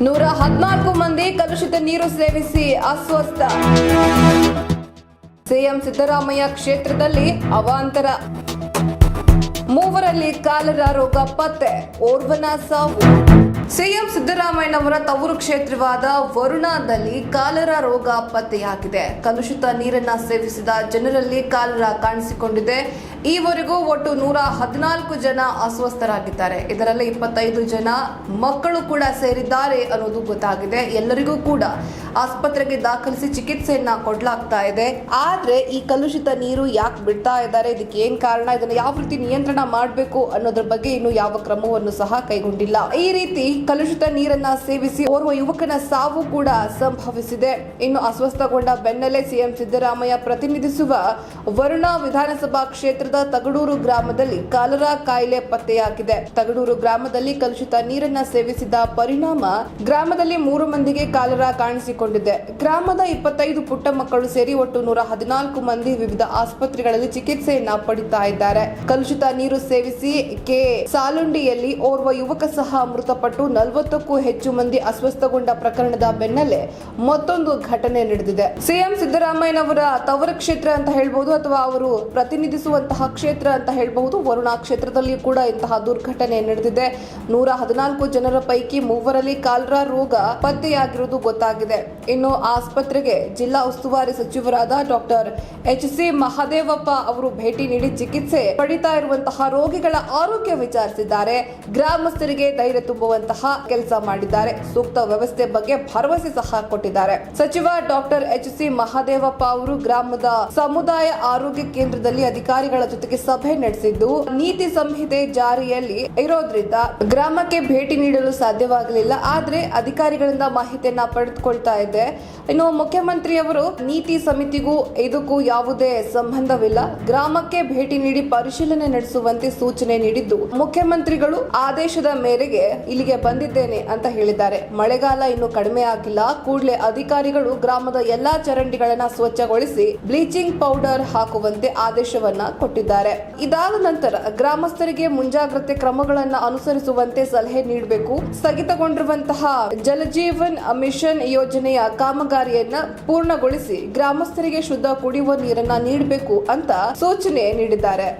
ನೂರ ಹದಿನಾಲ್ಕು ಮಂದಿ ಕಲುಷಿತ ನೀರು ಸೇವಿಸಿ ಅಸ್ವಸ್ಥ. ಸಿಎಂ ಸಿದ್ದರಾಮಯ್ಯ ಕ್ಷೇತ್ರದಲ್ಲಿ ಅವಾಂತರ. ಮೂವರಲ್ಲಿ ಕಾಲರ ರೋಗ ಪತ್ತೆ, ಓರ್ವನ ಸಾವು. ಸಿಎಂ ಸಿದ್ದರಾಮಯ್ಯನವರ ತವರು ಕ್ಷೇತ್ರವಾದ ವರುಣಾದಲ್ಲಿ ಕಾಲರ ರೋಗ ಪತ್ತೆಯಾಗಿದೆ. ಕಲುಷಿತ ನೀರನ್ನ ಸೇವಿಸಿದ ಜನರಲ್ಲಿ ಕಾಲರ ಕಾಣಿಸಿಕೊಂಡಿದೆ. ಈವರೆಗೂ ಒಟ್ಟು ನೂರ ಹದಿನಾಲ್ಕು ಜನ ಅಸ್ವಸ್ಥರಾಗಿದ್ದಾರೆ. ಇದರಲ್ಲಿ ಇಪ್ಪತ್ತೈದು ಜನ ಮಕ್ಕಳು ಕೂಡ ಸೇರಿದ್ದಾರೆ ಅನ್ನೋದು ಗೊತ್ತಾಗಿದೆ. ಎಲ್ಲರಿಗೂ ಕೂಡ ಆಸ್ಪತ್ರೆಗೆ ದಾಖಲಿಸಿ ಚಿಕಿತ್ಸೆಯನ್ನ ಕೊಡಲಾಗ್ತಾ ಇದೆ. ಆದ್ರೆ ಈ ಕಲುಷಿತ ನೀರು ಯಾಕೆ ಬಿಡ್ತಾ ಇದ್ದಾರೆ? ಇದಕ್ಕೆ ಏನ್ ಕಾರಣ? ಇದನ್ನು ಯಾವ ರೀತಿ ನಿಯಂತ್ರಣ ಮಾಡಬೇಕು ಅನ್ನೋದ್ರ ಬಗ್ಗೆ ಇನ್ನು ಯಾವ ಕ್ರಮವನ್ನು ಸಹ ಕೈಗೊಂಡಿಲ್ಲ. ಈ ರೀತಿ ಕಲುಷಿತ ನೀರನ್ನ ಸೇವಿಸಿ ಓರ್ವ ಯುವಕನ ಸಾವು ಕೂಡ ಸಂಭವಿಸಿದೆ. ಇನ್ನು ಅಸ್ವಸ್ಥಗೊಂಡ ಬೆನ್ನಲ್ಲೇ ಸಿಎಂ ಸಿದ್ದರಾಮಯ್ಯ ಪ್ರತಿನಿಧಿಸುವ ವರುಣ ವಿಧಾನಸಭಾ ಕ್ಷೇತ್ರದ ತಗಡೂರು ಗ್ರಾಮದಲ್ಲಿ ಕಾಲರಾ ಕಾಯಿಲೆ ಪತ್ತೆಯಾಗಿದೆ. ತಗಡೂರು ಗ್ರಾಮದಲ್ಲಿ ಕಲುಷಿತ ನೀರನ್ನ ಸೇವಿಸಿದ ಪರಿಣಾಮ ಗ್ರಾಮದಲ್ಲಿ ಮೂರು ಮಂದಿಗೆ ಕಾಲರಾ ಕಾಣಿಸಿಕೊಂಡಿದೆ. ಗ್ರಾಮದ ಇಪ್ಪತ್ತೈದು ಪುಟ್ಟ ಮಕ್ಕಳು ಸೇರಿ ಒಟ್ಟು ನೂರ ಹದಿನಾಲ್ಕು ಮಂದಿ ವಿವಿಧ ಆಸ್ಪತ್ರೆಗಳಲ್ಲಿ ಚಿಕಿತ್ಸೆಯನ್ನ ಪಡಿತಾ ಇದ್ದಾರೆ. ಕಲುಷಿತ ಸೇವಿಸಿ ಕೆ ಸಾಲುಂಡಿಯಲ್ಲಿ ಓರ್ವ ಯುವಕ ಸಹ ಮೃತಪಟ್ಟು ನಲವತ್ತಕ್ಕೂ ಹೆಚ್ಚು ಮಂದಿ ಅಸ್ವಸ್ಥಗೊಂಡ ಪ್ರಕರಣದ ಬೆನ್ನಲ್ಲೇ ಮತ್ತೊಂದು ಘಟನೆ ನಡೆದಿದೆ. ಸಿಎಂ ಸಿದ್ದರಾಮಯ್ಯನವರ ತವರ ಕ್ಷೇತ್ರ ಅಂತ ಹೇಳ್ಬಹುದು ಅಥವಾ ಅವರು ಪ್ರತಿನಿಧಿಸುವಂತಹ ಕ್ಷೇತ್ರ ಅಂತ ಹೇಳಬಹುದು ವರುಣಾ ಕ್ಷೇತ್ರದಲ್ಲಿ ಕೂಡ ಇಂತಹ ದುರ್ಘಟನೆ ನಡೆದಿದೆ. ನೂರ ಹದಿನಾಲ್ಕು ಜನರ ಪೈಕಿ ಮೂವರಲ್ಲಿ ಕಾಲ್ರಾ ರೋಗ ಪತ್ತೆಯಾಗಿರುವುದು ಗೊತ್ತಾಗಿದೆ. ಇನ್ನು ಆಸ್ಪತ್ರೆಗೆ ಜಿಲ್ಲಾ ಉಸ್ತುವಾರಿ ಸಚಿವರಾದ ಡಾಕ್ಟರ್ ಎಚ್ ಸಿ ಮಹಾದೇವಪ್ಪ ಅವರು ಭೇಟಿ ನೀಡಿ ಚಿಕಿತ್ಸೆ ಪಡಿತಾ ಇರುವಂತಹ ರೋಗಿಗಳ ಆರೋಗ್ಯ ವಿಚಾರಿಸಿದ್ದಾರೆ. ಗ್ರಾಮಸ್ಥರಿಗೆ ಧೈರ್ಯ ತುಂಬುವಂತಹ ಕೆಲಸ ಮಾಡಿದ್ದಾರೆ. ಸೂಕ್ತ ವ್ಯವಸ್ಥೆ ಬಗ್ಗೆ ಭರವಸೆ ಸಹ ಕೊಟ್ಟಿದ್ದಾರೆ. ಸಚಿವ ಡಾಕ್ಟರ್ ಎಚ್ ಸಿ ಮಹಾದೇವಪ್ಪ ಅವರು ಗ್ರಾಮದ ಸಮುದಾಯ ಆರೋಗ್ಯ ಕೇಂದ್ರದಲ್ಲಿ ಅಧಿಕಾರಿಗಳ ಜೊತೆಗೆ ಸಭೆ ನಡೆಸಿದ್ದು, ನೀತಿ ಸಂಹಿತೆ ಜಾರಿಯಲ್ಲಿ ಇರೋದ್ರಿಂದ ಗ್ರಾಮಕ್ಕೆ ಭೇಟಿ ನೀಡಲು ಸಾಧ್ಯವಾಗಲಿಲ್ಲ. ಆದ್ರೆ ಅಧಿಕಾರಿಗಳಿಂದ ಮಾಹಿತಿಯನ್ನ ಪಡೆದುಕೊಳ್ತಾ ಇದೆ. ಇನ್ನು ಮುಖ್ಯಮಂತ್ರಿಯವರು ನೀತಿ ಸಮಿತಿಗೂ ಇದಕ್ಕೂ ಯಾವುದೇ ಸಂಬಂಧವಿಲ್ಲ. ಗ್ರಾಮಕ್ಕೆ ಭೇಟಿ ನೀಡಿ ಪರಿಶೀಲನೆ ನಡೆಸುವಂತೆ ಸೂಚನೆ ನೀಡಿದ್ದು. ಮುಖ್ಯಮಂತ್ರಿಗಳು ಆದೇಶದ ಮೇರೆಗೆ ಇಲ್ಲಿಗೆ ಬಂದಿದ್ದೇನೆ ಅಂತ ಹೇಳಿದ್ದಾರೆ. ಮಳೆಗಾಲ ಇನ್ನು ಕಡಿಮೆ ಆಗಿಲ್ಲ. ಕೂಡಲೇ ಅಧಿಕಾರಿಗಳು ಗ್ರಾಮದ ಎಲ್ಲಾ ಚರಂಡಿಗಳನ್ನ ಸ್ವಚ್ಛಗೊಳಿಸಿ ಬ್ಲೀಚಿಂಗ್ ಪೌಡರ್ ಹಾಕುವಂತೆ ಆದೇಶವನ್ನ ಕೊಟ್ಟಿದ್ದಾರೆ. ಇದಾದ ನಂತರ ಗ್ರಾಮಸ್ಥರಿಗೆ ಮುಂಜಾಗ್ರತೆ ಕ್ರಮಗಳನ್ನ ಅನುಸರಿಸುವಂತೆ ಸಲಹೆ ನೀಡಬೇಕು. ಸ್ಥಗಿತಗೊಂಡಿರುವಂತಹ ಜಲಜೀವನ್ ಮಿಷನ್ ಯೋಜನೆಯ ಕಾಮಗಾರಿಯನ್ನ ಪೂರ್ಣಗೊಳಿಸಿ ಗ್ರಾಮಸ್ಥರಿಗೆ ಶುದ್ಧ ಕುಡಿಯುವ ನೀರನ್ನ ನೀಡಬೇಕು ಅಂತ ಸೂಚನೆ ನೀಡಿದ್ದಾರೆ.